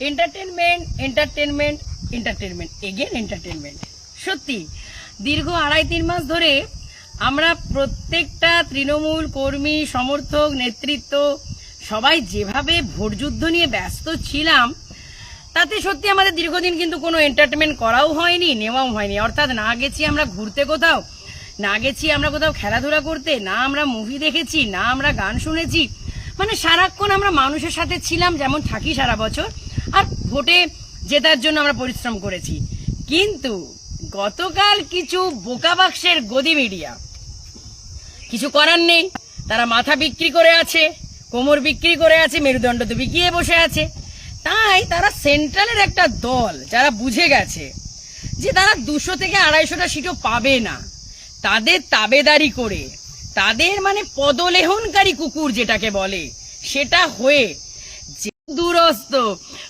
Entertainment entertainment entertainment again entertainment সত্যি, দীর্ঘ আড়াই তিন মাস ধরে আমরা প্রত্যেকটা তৃণমূল কর্মী, সমর্থক, নেতৃত্ব, সবাই যেভাবে ভোটযুদ্ধ নিয়ে ব্যস্ত ছিলাম, তাতে সত্যি আমাদের দীর্ঘদিন কিন্তু কোনো এন্টারটেনমেন্ট করাও হয়নি, নেওয়াও হয়নি। অর্থাৎ না গেছি আমরা ঘুরতে কোথাও, না গেছি আমরা কোথাও খেলাধুলা করতে, না আমরা মুভি দেখেছি, না আমরা গান শুনেছি। মানে সারাক্ষণ আমরা মানুষের সাথে ছিলাম, যেমন থাকি সারা বছর। আর ভোটে জেতার জন্য আমরা পরিশ্রম করেছি। কিন্তু গতকাল কিছু বোকা বাক্সের গদি মিডিয়া, কিছু করার নেই। তারা মাথা বিক্রি করে আছে, কোমর বিক্রি করে আছে, মেরুদণ্ড তো বিকিয়ে বসে আছে। তাই তারা সেন্ট্রালের একটা দল যারা বুঝে গেছে যে তারা দুশো থেকে আড়াইশোটা সিটও পাবে না। তাদের তাবেদারি করে, তাদের মানে পদলেহনকারী কুকুর যেটাকে বলে, সেটা হয়ে দূরস্থ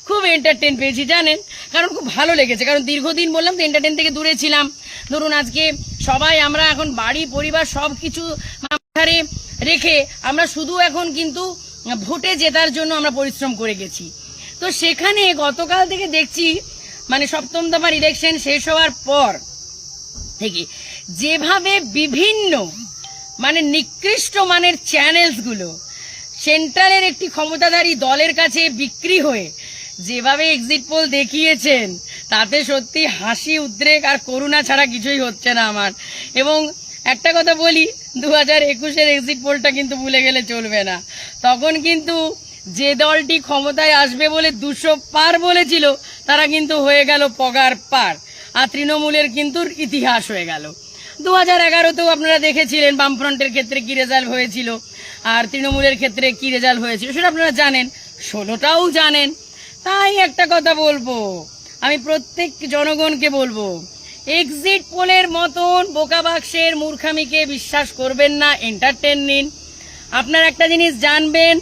খুব এন্টারটেন পেয়েছি, জানেন? কারণ খুব ভালো লেগেছে, কারণ দীর্ঘদিন বললাম তো এন্টারটেন থেকে দূরে ছিলাম। ধরুন আজকে সবাই আমরা এখন বাড়ি, পরিবার সব কিছু মাথারে রেখে আমরা শুধু এখন কিন্তু ভোটে জেতার জন্য আমরা পরিশ্রম করে গেছি। তো সেখানে গতকাল থেকে দেখছি মানে সপ্তম দফার ইলেকশন শেষ হওয়ার পর থেকে যেভাবে বিভিন্ন মানে নিকৃষ্ট মানের চ্যানেলসগুলো সেন্ট্রালের একটি ক্ষমতাধারী দলের কাছে বিক্রি হয়ে যেভাবে এক্সিট পোল দেখিয়েছেন, তাতে সত্যি হাসি, উদ্রেক আর করুণা ছাড়া কিছুই হচ্ছে না আমার। এবং একটা কথা বলি দু হাজার একুশের এক্সিট পোলটা কিন্তু ভুলে গেলে চলবে না। তখন কিন্তু যে দলটি ক্ষমতায় আসবে বলে দুশো পার বলেছিল, তারা কিন্তু হয়ে গেল পগার পার। আর তৃণমূলের কিন্তু ইতিহাস হয়ে গেল। দু হাজার এগারোতেও আপনারা দেখেছিলেন বামফ্রন্টের ক্ষেত্রে কি রেজাল্ট হয়েছিল, আর তৃণমূলের ক্ষেত্রে কি রেজাল্ট হয়েছিল, সেটা আপনারা জানেন, ষোলোটাও জানেন। তাই একটা কথা বলব। আমি প্রত্যেক জনগণকে বলব এক্সিট পোলের মতন বোকা বাক্সের মূর্খামিকে বিশ্বাস করবেন না এন্টারটেন নিন। আপনারা একটা জিনিস জানবেন,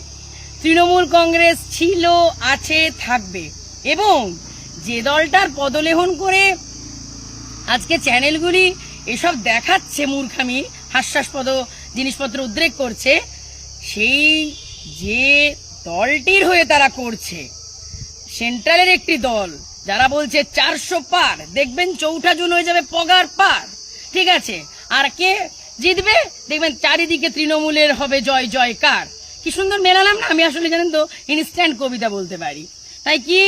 তৃণমূল কংগ্রেস ছিল, আছে, থাকবে। এবং যে দলটার পদলেহন করে আজকে চ্যানেলগুলি এসব দেখাচ্ছে মূর্খামি, হাস্যাস্পদ জিনিসপত্র উদ্রেক করছে, সেই যে দলটির হয়ে তারা করছে সেন্ট্রালের একটি দল, যারা বলছে চারশো পার, দেখবেন চৌঠা জুন হয়ে যাবে পগার পার। ঠিক আছে? আর কে জিতবে? দেখবেন চারিদিকে তৃণমূলের হবে জয় জয়কার কি সুন্দর মেলালাম না? আমি আসলে জানেন তো ইনস্ট্যান্ট কবিতা বলতে পারি। তাই কি?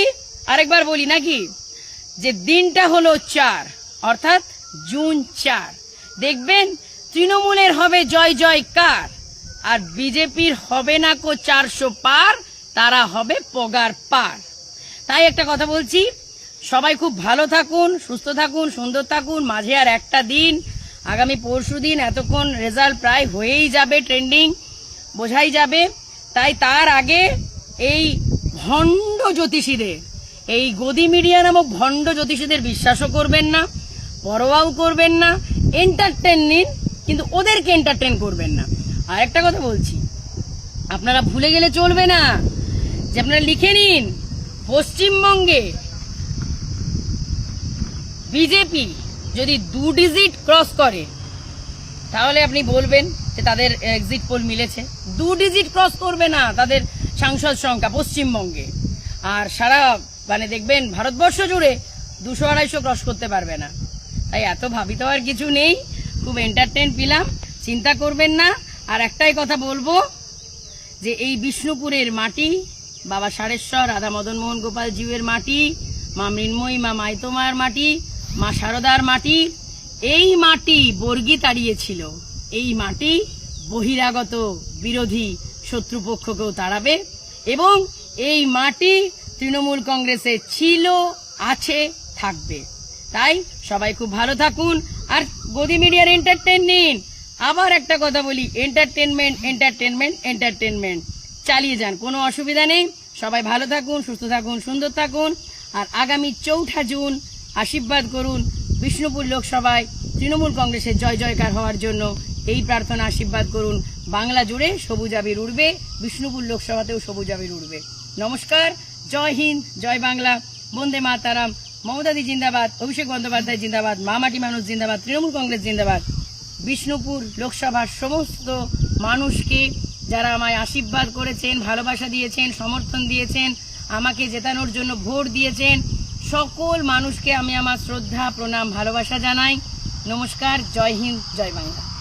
আরেকবার বলি নাকি? যে দিনটা হলো চার, অর্থাৎ জুন চার। দেখবেন তৃণমূলের হবে জয় জয়কার আর বিজেপির হবে না কো চারশো পার, তারা হবে পগার পার। তাই একটা কথা বলছি, সবাই খুব ভালো থাকুন, সুস্থ থাকুন, সুন্দর থাকুন, মাঝে আর একটা দিন, আগামী পরশু দিন এতক্ষণ রেজাল্ট প্রায় হয়েই যাবে ট্রেন্ডিং বোঝাই যাবে। তাই তার আগে এই ভণ্ড জ্যোতিষীদের, এই গদি মিডিয়া নামক ভণ্ড জ্যোতিষীদের বিশ্বাসও করবেন না, পরোয়াও করবেন না এন্টারটেন নিন, কিন্তু ওদেরকে এন্টারটেন করবেন না। আর একটা কথা বলছি, আপনারা ভুলে গেলে চলবে না, যে আপনারা লিখে নিন পশ্চিমবঙ্গে বিজেপি যদি দু ডিজিট ক্রস করে, তাহলে আপনি বলবেন যে তাদের এক্সিট পোল মিলেছে। দু ডিজিট ক্রস করবে না তাদের সাংসদ সংখ্যা পশ্চিমবঙ্গে। আর সারা মানে দেখবেন ভারতবর্ষ জুড়ে দুশো আড়াইশো ক্রস করতে পারবে না। তাই এত ভাবিতে হওয়ার কিছু নেই। খুব এন্টারটেন পেলাম। চিন্তা করবেন না। আর একটাই কথা বলব যে এই বিষ্ণুপুরের মাটি বাবা সারেশ্বর, রাধা মদন মোহন গোপাল জিউয়ের মাটি, মা মৃন্ময়ী, মা মাইতমার মাটি, মা শারদার মাটি, এই মাটি বর্গি তাড়িয়েছিল। এই মাটি বহিরাগত বিরোধী শত্রুপক্ষকেও তাড়াবে এবং এই মাটি তৃণমূল কংগ্রেসে ছিল, আছে, থাকবে। তাই সবাই খুব ভালো থাকুন। আর গদি মিডিয়ার এন্টারটেন নিন আবার একটা কথা বলি এন্টারটেনমেন্ট এন্টারটেনমেন্ট এন্টারটেনমেন্ট চালিয়ে যান। কোনো অসুবিধা নেই। সবাই ভালো থাকুন, সুস্থ থাকুন, সুন্দর থাকুন। আর আগামী চৌঠা জুন আশীর্বাদ করুন বিষ্ণুপুর লোকসভায় তৃণমূল কংগ্রেসের জয় জয়কার হওয়ার জন্য। এই প্রার্থনা আশীর্বাদ করুন। বাংলা জুড়ে সবুজ আবির উড়বে, বিষ্ণুপুর লোকসভাতেও সবুজ আবির উড়বে। নমস্কার, জয় হিন্দ, জয় বাংলা। বন্দে মাতারাম। মমতাদি জিন্দাবাদ, অভিষেক বন্দ্যোপাধ্যায় জিন্দাবাদ মামাটি মানুষ জিন্দাবাদ, তৃণমূল কংগ্রেস জিন্দাবাদ। বিষ্ণুপুর লোকসভার সমস্ত মানুষকে যারা আমায় আশীর্বাদ করেছেন, ভালোবাসা দিয়েছেন, সমর্থন দিয়েছেন, আমাকে জেতানোর জন্য ভোট দিয়েছেন, সকল মানুষকে আমি আমার শ্রদ্ধা, প্রণাম, ভালোবাসা জানাই। নমস্কার, জয় হিন্দ, জয় বাংলা।